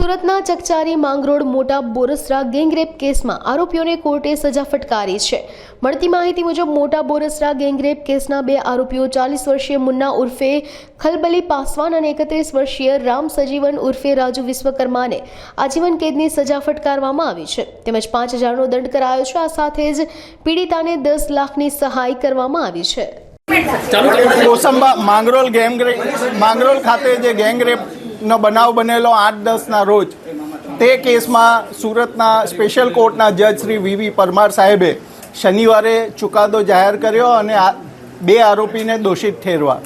સુરતના ચકચારી માંગરોળ મોટા બોરસરા ગેંગરેપ કેસમાં આરોપીઓને કોર્ટે સજા ફટકારી છે. મળતી માહિતી મુજબ મોટા બોરસરા ગેંગરેપ કેસના બે આરોપીઓ ચાલીસ વર્ષીય મુન્ના ઉર્ફે ખલબલી પાસવાન અને એકત્રીસ વર્ષીય રામ સજીવન ઉર્ફે રાજુ વિશ્વકર્માને આજીવન કેદની સજા ફટકારવામાં આવી છે. તેમજ પાંચ હજારનો દંડ કરાયો છે. આ સાથે જ પીડિતાને દસ લાખની સહાય કરવામાં આવી છે. કોસંબા માંગરોળ ગેંગ ખાતે જે ગેંગ રેપનો બનાવ બનેલો આઠ દસના રોજ. તે કેસમાં સુરતના સ્પેશિયલ કોર્ટના જજ શ્રી વીવી પરમાર સાહેબે શનિવારે ચુકાદો જાહેર કર્યો અને બે આરોપીને દોષિત ઠેરવા.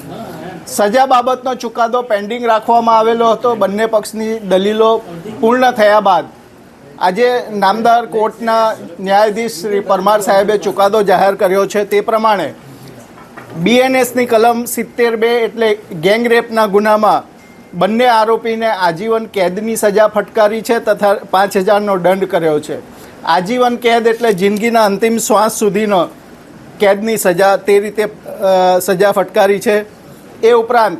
સજા બાબતનો ચુકાદો પેન્ડિંગ રાખવામાં આવેલો હતો. બંને પક્ષની દલીલો પૂર્ણ થયા બાદ આજે નામદાર કોર્ટના ન્યાયાધીશ શ્રી પરમાર સાહેબે ચુકાદો જાહેર કર્યો છે. તે પ્રમાણે બીએનએસની કલમ સિત્તેર બે એટલે ગેંગ રેપના ગુનામાં બંને આરોપીને આજીવન કેદની સજા ફટકારી છે તથા પાંચ હજારનો દંડ કર્યો છે. આજીવન કેદ એટલે જિંદગીના અંતિમ શ્વાસ સુધીનો કેદની સજા તે રીતે સજા ફટકારી છે. એ ઉપરાંત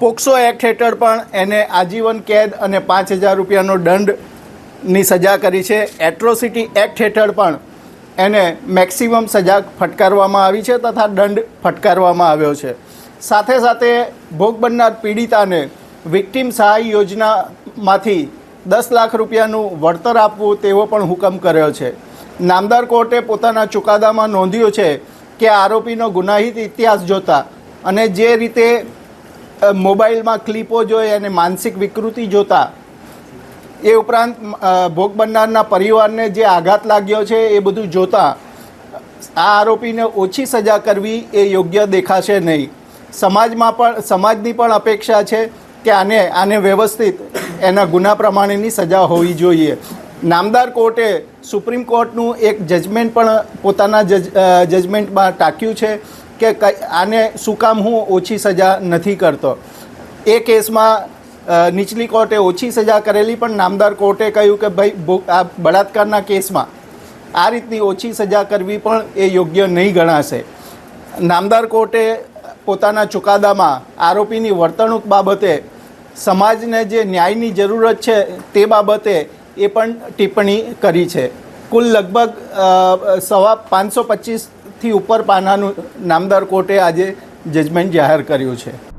પોક્સો એક્ટ હેઠળ પણ એને આજીવન કેદ અને પાંચ હજાર રૂપિયાનો દંડની સજા કરી છે. એટ્રોસિટી એક્ટ હેઠળ પણ એને મેક્સિમમ સજા ફટકારવામાં આવી છે તથા દંડ ફટકારવામાં આવ્યો છે. સાથે સાથે ભોગ બનનાર પીડિતાને વિક્ટિમ સહાય યોજનામાંથી દસ લાખ રૂપિયાનું વળતર આપવું તેવો પણ હુકમ કર્યો છે. નામદાર કોર્ટે પોતાના ચુકાદામાં નોંધ્યું છે કે આરોપીનો ગુનાહિત ઇતિહાસ જોતા અને જે રીતે મોબાઈલમાં ક્લિપો જોઈ અને માનસિક વિકૃતિ જોતા, એ ઉપરાંત ભોગ બનનારના પરિવારને જે આઘાત લાગ્યો છે એ બધું જોતા, આ આરોપીને ઓછી સજા કરવી એ યોગ્ય દેખાશે નહીં. સમાજમાં પણ, સમાજની પણ અપેક્ષા છે કે આને આને વ્યવસ્થિત એના ગુના પ્રમાણેની સજા હોવી જોઈએ. નામદાર કોર્ટે સુપ્રીમ કોર્ટનું એક જજમેન્ટ પણ પોતાના જજ જજમેન્ટમાં ટાંક્યું છે કે આને શું કામ હું ઓછી સજા નથી કરતો. એ કેસમાં નીચલી કોર્ટે ઓછી સજા કરેલી, પણ નામદાર કોર્ટે કહ્યું કે ભાઈ આ બળાત્કારના કેસમાં આ રીતની ઓછી સજા કરવી પણ એ યોગ્ય નહીં ગણાશે. નામદાર કોર્ટે પોતાના ચુકાદામાં આરોપીની વર્તણૂક બાબતે સમાજને જે ન્યાયની જરૂરત છે તે બાબતે એ પણ ટિપ્પણી કરી છે. કુલ લગભગ સવા પાંચસો પચીસથી ઉપર પાનાનું નામદાર કોર્ટે આજે જજમેન્ટ જાહેર કર્યું છે.